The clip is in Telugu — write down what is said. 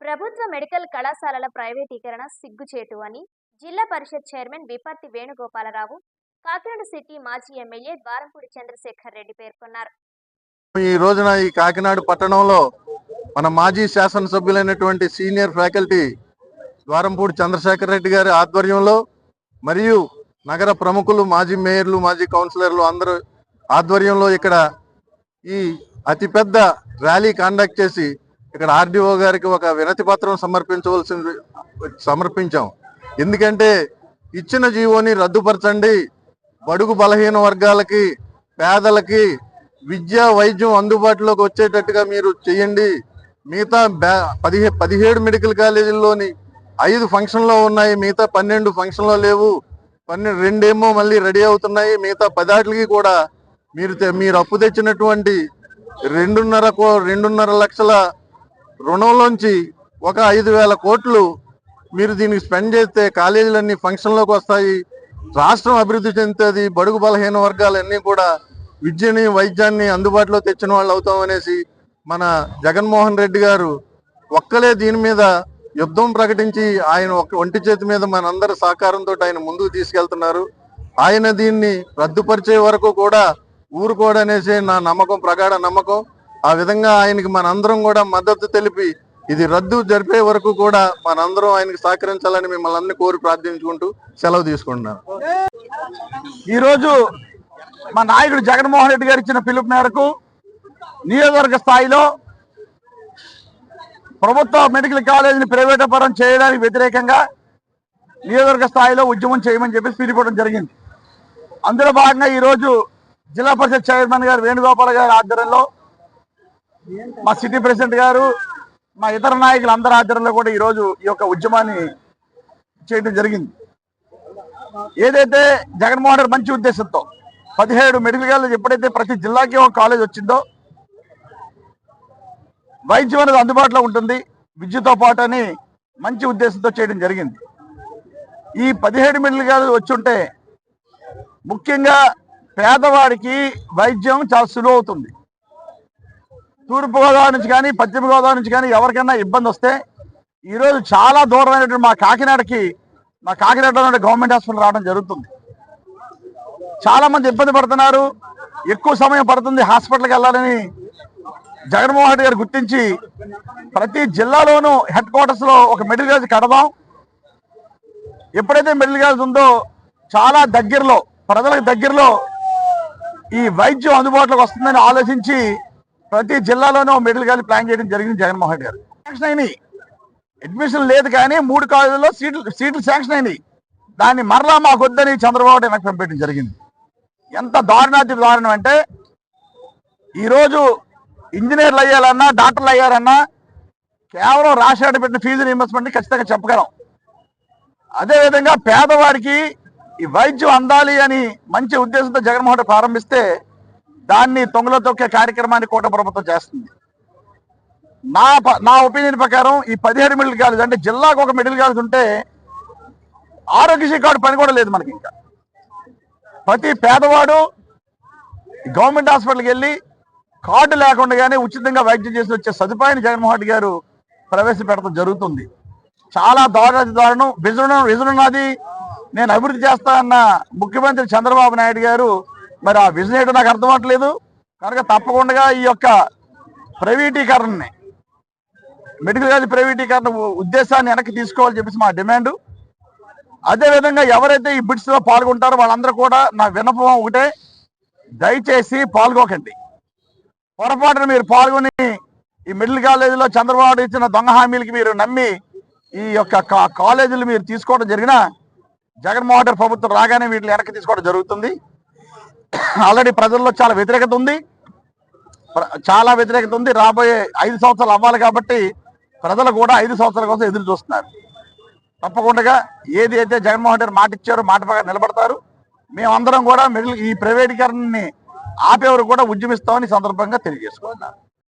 ప్రభుత్వ మెడికల్ కళాశాలల ప్రైవేటీకరణ సిగ్గుచేటు అని జిల్లా పరిషత్ చైర్మన్ విపత్తి వేణుగోపాలరావు కాకినాడ సిటీ మాజీ ఎమ్మెల్యే ద్వారంపూడి చంద్రశేఖర్ రెడ్డి పేర్కొన్నారు. ఈ రోజున ఈ కాకినాడ పట్టణంలో మన మాజీ శాసనసభ్యులైనటువంటి సీనియర్ ఫ్యాకల్టీ ద్వారంపూడి చంద్రశేఖర్ రెడ్డి గారి ఆధ్వర్యంలో మరియు నగర ప్రముఖులు మాజీ మేయర్లు మాజీ కౌన్సిలర్లు అందరూ ఆధ్వర్యంలో ఇక్కడ ఈ అతిపెద్ద ర్యాలీ కండక్ట్ చేసి ఇక్కడ ఆర్డీఓ గారికి ఒక వినతి పత్రం సమర్పించవలసి సమర్పించాం. ఎందుకంటే ఇచ్చిన జీవోని రద్దుపరచండి. బడుగు బలహీన వర్గాలకి పేదలకి విద్య వైద్యం అందుబాటులోకి వచ్చేటట్టుగా మీరు చేయండి. మిగతా బ్యా- పదిహే పదిహేడు మెడికల్ కాలేజీల్లోని ఐదు ఫంక్షన్లో ఉన్నాయి. మిగతా పన్నెండు ఫంక్షన్లో లేవు. పన్నెండు రెండేమో మళ్ళీ రెడీ అవుతున్నాయి. మిగతా పదాటికి కూడా మీరు తె- మీరు అప్పు తెచ్చినటువంటి రెండున్నర కో రెండున్నర లక్షల రుణంలోంచి ఒక ఐదు వేల కోట్లు మీరు దీనికి స్పెండ్ చేస్తే కాలేజీలన్నీ ఫంక్షన్లోకి వస్తాయి. రాష్ట్రం అభివృద్ధి చెందుతుంది. బడుగు బలహీన వర్గాలన్నీ కూడా విద్యని వైద్యాన్ని అందుబాటులో తెచ్చిన వాళ్ళు అవుతాం అనేసి మన జగన్మోహన్ రెడ్డి గారు ఒక్కలే దీని మీద యుద్ధం ప్రకటించి ఆయన ఒంటి చేతి మీద మనందరి సహకారంతో ఆయన ముందుకు తీసుకెళ్తున్నారు. ఆయన దీన్ని రద్దుపరిచే వరకు కూడా ఊరుకోడనేసి నా నమ్మకం ప్రగాఢ నమ్మకం. ఆ విధంగా ఆయనకి మనందరం కూడా మద్దతు తెలిపి ఇది రద్దు జరిపే వరకు కూడా మనందరం ఆయనకి సహకరించాలని మిమ్మల్ని అందరినీ కోరి ప్రార్థించుకుంటూ సెలవు తీసుకుంటున్నాను. ఈరోజు మా నాయకుడు జగన్మోహన్ రెడ్డి గారు ఇచ్చిన పిలుపు మేరకు నియోజకవర్గ స్థాయిలో ప్రభుత్వ మెడికల్ కాలేజీని ప్రైవేటపరం చేయడానికి వ్యతిరేకంగా నియోజకవర్గ స్థాయిలో ఉద్యమం చేయమని చెప్పి పిలుపుకోవడం జరిగింది. అందులో భాగంగా ఈరోజు జిల్లా పరిషత్ చైర్మన్ గారు వేణుగోపాల్ గారి ఆధ్వర్యంలో మా సిటీ ప్రెసిడెంట్ గారు మా ఇతర నాయకులు అందరి ఆధ్వర్యంలో కూడా ఈరోజు ఈ యొక్క ఉద్యమాన్ని చేయడం జరిగింది. ఏదైతే జగన్మోహన్ రెడ్డి మంచి ఉద్దేశంతో పదిహేడు మెడికల్ కాలేజ్ ఎప్పుడైతే ప్రతి జిల్లాకి ఒక కాలేజ్ వచ్చిందో వైద్యం అనేది అందుబాటులో ఉంటుంది. విద్యతో పాటు అని మంచి ఉద్దేశంతో చేయడం జరిగింది. ఈ పదిహేడు మెడికల్ కాలేజ్ వచ్చి ఉంటే ముఖ్యంగా పేదవాడికి వైద్యం చాలా సులువు అవుతుంది. తూర్పు గోదావరి నుంచి కానీ పశ్చిమ గోదావరి నుంచి కానీ ఎవరికైనా ఇబ్బంది వస్తే ఈరోజు చాలా దూరమైనటువంటి మా కాకినాడకి మా కాకినాడలో గవర్నమెంట్ హాస్పిటల్ రావడం జరుగుతుంది. చాలా మంది ఇబ్బంది పడుతున్నారు. ఎక్కువ సమయం పడుతుంది హాస్పిటల్కి వెళ్ళాలని జగన్మోహన్ రెడ్డి గారు గుర్తించి ప్రతి జిల్లాలోనూ హెడ్ క్వార్టర్స్లో ఒక మిడిల్ క్లాస్ కడదాం. ఎప్పుడైతే మిడిల్ క్లాస్ ఉందో చాలా దగ్గరలో ప్రజలకు దగ్గరలో ఈ వైద్యం అందుబాటులోకి వస్తుందని ఆలోచించి ప్రతి జిల్లాలోనూ మెడికల్ కాలేజ్ ప్లాన్ చేయడం జరిగింది జగన్మోహన్ రెడ్డి గారు. శాంక్షన్ అయినాయి. అడ్మిషన్ లేదు కానీ మూడు కాలేజీల్లో సీట్లు సీట్లు శాంక్షన్ అయినాయి. దాన్ని మరలా మాకు వద్దని చంద్రబాబు వెనక్కి పంపించడం జరిగింది. ఎంత దారుణాతి దారుణం అంటే ఈరోజు ఇంజనీర్లు అయ్యాలన్నా డాక్టర్లు అయ్యారన్నా కేవలం రాష్ట్రాన్ని పెట్టిన ఫీజు రీయింబర్స్మెంట్ ఖచ్చితంగా చెప్పగలం. అదేవిధంగా పేదవాడికి ఈ వైద్యం అందాలి అని మంచి ఉద్దేశంతో జగన్మోహన్ ప్రారంభిస్తే దాన్ని తొంగలో తొక్కే కార్యక్రమాన్ని కోట ప్రభుత్వం చేస్తుంది. నా ప- నా ఒపీనియన్ ప్రకారం ఈ పదిహేడు మిడిల్ కాలేజ్ అంటే జిల్లాకు ఒక మిడిల్ కాలేజ్ ఉంటే ఆరోగ్యశ్రీ కార్డు పని కూడా లేదు మనకి ఇంకా. ప్రతి పేదవాడు గవర్నమెంట్ హాస్పిటల్కి వెళ్ళి కార్డు లేకుండానే ఉచితంగా వైద్యం చేసి వచ్చే సదుపాయాన్ని జగన్మోహన్ రెడ్డి గారు ప్రవేశపెడతాం జరుగుతుంది. చాలా దారుణ దారుణం. విజన్ విజన్ నేను అభివృద్ధి చేస్తా అన్న ముఖ్యమంత్రి చంద్రబాబు నాయుడు గారు మరి ఆ విజన్ ఏంటో నాకు అర్థం అవ్వట్లేదు కనుక తప్పకుండా ఈ యొక్క ప్రైవేటీకరణని మెడికల్ కాలేజ్ ప్రైవేటీకరణ ఉద్దేశాన్ని వెనక్కి తీసుకోవాలని చెప్పేసి మా డిమాండ్. అదేవిధంగా ఎవరైతే ఈ బిడ్స్లో పాల్గొంటారో వాళ్ళందరూ కూడా నా విన్నపం ఒకటే. దయచేసి పాల్గొకండి. పొరపాటున మీరు పాల్గొని ఈ మిడిల్ కాలేజీలో చంద్రబాబు ఇచ్చిన దొంగ హామీలకి మీరు నమ్మి ఈ యొక్క కా- కాలేజీలు మీరు తీసుకోవడం జరిగిన జగన్మోహన్ రెడ్డి ప్రభుత్వం రాగానే వీటిని వెనక్కి తీసుకోవడం జరుగుతుంది. ఆల్రెడీ ప్రజల్లో చాలా వ్యతిరేకత ఉంది. ప్ర- చాలా వ్యతిరేకత ఉంది. రాబోయే ఐదు సంవత్సరాలు అవ్వాలి కాబట్టి ప్రజలు కూడా ఐదు సంవత్సరాల కోసం ఎదురు చూస్తున్నారు. తప్పకుండా ఏది అయితే జగన్మోహన్ రెడ్డి మాట ఇచ్చారో మాట ప్రకారం నిలబడతారు. మేమందరం కూడా మిడిల్ ఈ ప్రైవేటీకరణని ఆపేవారు కూడా ఉద్యమిస్తామని సందర్భంగా తెలియజేసుకున్నారు